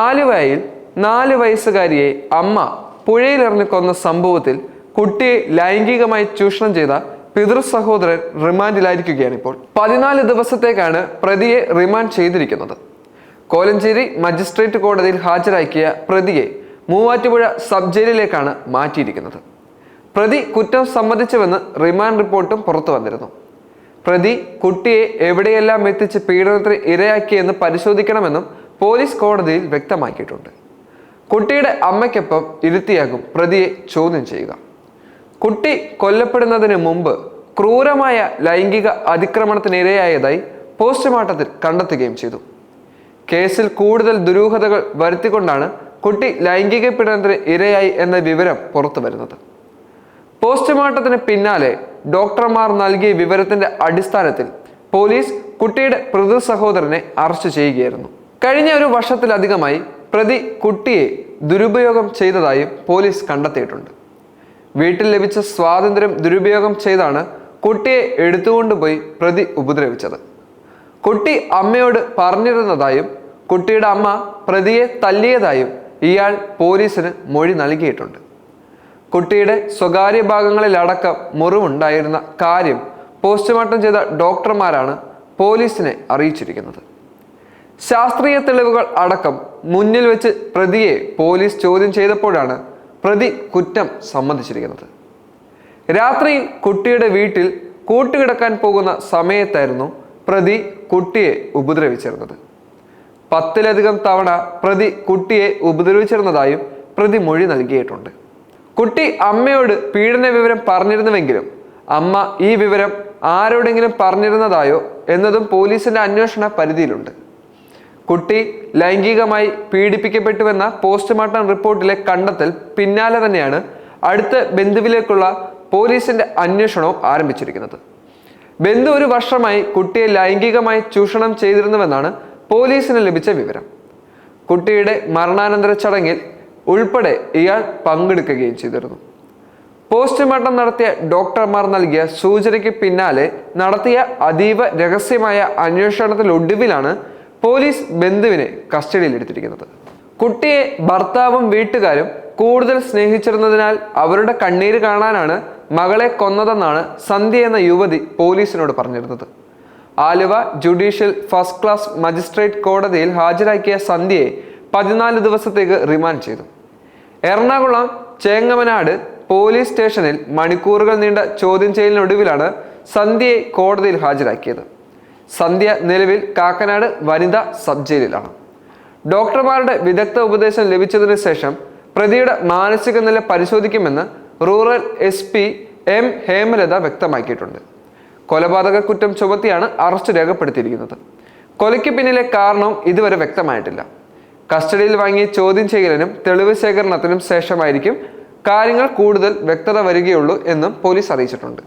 ആലുവയിൽ നാല് വയസ്സുകാരിയെ അമ്മ പുഴയിലെറിഞ്ഞ് കൊന്ന സംഭവത്തിൽ കുട്ടിയെ ലൈംഗികമായി ചൂഷണം ചെയ്ത പിതൃ സഹോദരൻ റിമാൻഡിലായിരിക്കുകയാണ് ഇപ്പോൾ. പതിനാല് ദിവസത്തേക്കാണ് പ്രതിയെ റിമാൻഡ് ചെയ്തിരിക്കുന്നത്. കോലഞ്ചേരി മജിസ്ട്രേറ്റ് കോടതിയിൽ ഹാജരാക്കിയ പ്രതിയെ മൂവാറ്റുപുഴ സബ് ജയിലിലേക്കാണ് മാറ്റിയിരിക്കുന്നത്. പ്രതി കുറ്റം സമ്മതിച്ചുവെന്ന് റിമാൻഡ് റിപ്പോർട്ടും പുറത്തു വന്നിരുന്നു. പ്രതി കുട്ടിയെ എവിടെയെല്ലാം എത്തിച്ച് പീഡനത്തിന് ഇരയാക്കിയെന്ന് പരിശോധിക്കണമെന്നും പോലീസ് കോടതിയിൽ വ്യക്തമാക്കിയിട്ടുണ്ട്. കുട്ടിയുടെ അമ്മയ്ക്കൊപ്പം ഇരുത്തിയാകും പ്രതിയെ ചോദ്യം ചെയ്യുക. കുട്ടി കൊല്ലപ്പെടുന്നതിന് മുമ്പ് ക്രൂരമായ ലൈംഗിക അതിക്രമണത്തിനിരയായതായി പോസ്റ്റ്മോർട്ടത്തിൽ കണ്ടെത്തുകയും ചെയ്തു. കേസിൽ കൂടുതൽ ദുരൂഹതകൾ വരുത്തിക്കൊണ്ടാണ് കുട്ടി ലൈംഗിക പീഡനത്തിന് ഇരയായി എന്ന വിവരം പുറത്തു വരുന്നത് പോസ്റ്റ്മോർട്ടത്തിന് പിന്നാലെ ഡോക്ടർമാർ നൽകിയ വിവരത്തിന്റെ അടിസ്ഥാനത്തിൽ പോലീസ് കുട്ടിയുടെ പ്രതി സഹോദരനെ അറസ്റ്റ് ചെയ്യുകയായിരുന്നു. കഴിഞ്ഞ ഒരു വർഷത്തിലധികമായി പ്രതി കുട്ടിയെ ദുരുപയോഗം ചെയ്തതായും പോലീസ് കണ്ടെത്തിയിട്ടുണ്ട്. വീട്ടിൽ ലഭിച്ച സ്വാതന്ത്ര്യം ദുരുപയോഗം ചെയ്താണ് കുട്ടിയെ എടുത്തുകൊണ്ടുപോയി പ്രതി ഉപദ്രവിച്ചത്. കുട്ടി അമ്മയോട് പറഞ്ഞിരുന്നതായും കുട്ടിയുടെ അമ്മ പ്രതിയെ തല്ലിയതായും ഇയാൾ പോലീസിന് മൊഴി നൽകിയിട്ടുണ്ട്. കുട്ടിയുടെ സ്വകാര്യ ഭാഗങ്ങളിലടക്കം മുറിവുണ്ടായിരുന്ന കാര്യം പോസ്റ്റ്മോർട്ടം ചെയ്ത ഡോക്ടർമാരാണ് പോലീസിനെ അറിയിച്ചിരിക്കുന്നത്. ശാസ്ത്രീയ തെളിവുകൾ അടക്കം മുന്നിൽ വെച്ച് പ്രതിയെ പോലീസ് ചോദ്യം ചെയ്തപ്പോഴാണ് പ്രതി കുറ്റം സമ്മതിച്ചിരിക്കുന്നത്. രാത്രിയിൽ കുട്ടിയുടെ വീട്ടിൽ കൂട്ടുകിടക്കാൻ പോകുന്ന സമയത്തായിരുന്നു പ്രതി കുട്ടിയെ ഉപദ്രവിച്ചിരുന്നത്. പത്തിലധികം തവണ പ്രതി കുട്ടിയെ ഉപദ്രവിച്ചിരുന്നതായും പ്രതി മൊഴി നൽകിയിട്ടുണ്ട്. കുട്ടി അമ്മയോട് പീഡന വിവരം പറഞ്ഞിരുന്നുവെങ്കിലും അമ്മ ഈ വിവരം ആരോടെങ്കിലും പറഞ്ഞിരുന്നതായോ എന്നതും പോലീസിന്റെ അന്വേഷണ പരിധിയിലുണ്ട്. കുട്ടി ലൈംഗികമായി പീഡിപ്പിക്കപ്പെട്ടുവെന്ന പോസ്റ്റ്മോർട്ടം റിപ്പോർട്ടിലെ കണ്ടെത്തൽ പിന്നാലെ തന്നെയാണ് അടുത്ത ബന്ധുവിലേക്കുള്ള പോലീസിന്റെ അന്വേഷണവും ആരംഭിച്ചിരിക്കുന്നത്. ബന്ധു ഒരു വർഷമായി കുട്ടിയെ ലൈംഗികമായി ചൂഷണം ചെയ്തിരുന്നുവെന്നാണ് പോലീസിന് ലഭിച്ച വിവരം. കുട്ടിയുടെ മരണാനന്തര ചടങ്ങിൽ ഉൾപ്പെടെ ഇയാൾ പങ്കെടുക്കുകയും ചെയ്തിരുന്നു. പോസ്റ്റ്മോർട്ടം നടത്തിയ ഡോക്ടർമാർ നൽകിയ സൂചനയ്ക്ക് പിന്നാലെ നടത്തിയ അതീവ രഹസ്യമായ അന്വേഷണത്തിലൊടുവിലാണ് പോലീസ് ബന്ധുവിനെ കസ്റ്റഡിയിലെടുത്തിരിക്കുന്നത് കുട്ടിയെ ഭർത്താവും വീട്ടുകാരും കൂടുതൽ സ്നേഹിച്ചിരുന്നതിനാൽ അവരുടെ കണ്ണീര് കാണാനാണ് മകളെ കൊന്നതെന്നാണ് സന്ധ്യ എന്ന യുവതി പോലീസിനോട് പറഞ്ഞിരുന്നത്. Aluva judicial first class magistrate കോടതിയിൽ ഹാജരാക്കിയ സന്ധ്യയെ പതിനാല് ദിവസത്തേക്ക് റിമാൻഡ് ചെയ്തു. എറണാകുളം ചേങ്ങമനാട് പോലീസ് സ്റ്റേഷനിൽ മണിക്കൂറുകൾ നീണ്ട ചോദ്യം ചെയ്യലിനൊടുവിലാണ് സന്ധ്യയെ കോടതിയിൽ ഹാജരാക്കിയത്. സന്ധ്യ നിലവിൽ കാക്കനാട് വനിതാ സബ് ജയിലിലാണ് ഡോക്ടർമാരുടെ വിദഗ്ധ ഉപദേശം ലഭിച്ചതിനു ശേഷം പ്രതിയുടെ മാനസിക നില പരിശോധിക്കുമെന്ന് rural S P M Hemalatha വ്യക്തമാക്കിയിട്ടുണ്ട്. കൊലപാതക കുറ്റം ചുമത്തിയാണ് അറസ്റ്റ് രേഖപ്പെടുത്തിയിരിക്കുന്നത്. കൊലയ്ക്ക് പിന്നിലെ കാരണവും ഇതുവരെ വ്യക്തമായിട്ടില്ല. കസ്റ്റഡിയിൽ വാങ്ങി ചോദ്യം ചെയ്യലിനും തെളിവ് ശേഖരണത്തിനും ശേഷമായിരിക്കും കാര്യങ്ങൾ കൂടുതൽ വ്യക്തത വരികയുള്ളൂ എന്നും പോലീസ് അറിയിച്ചിട്ടുണ്ട്.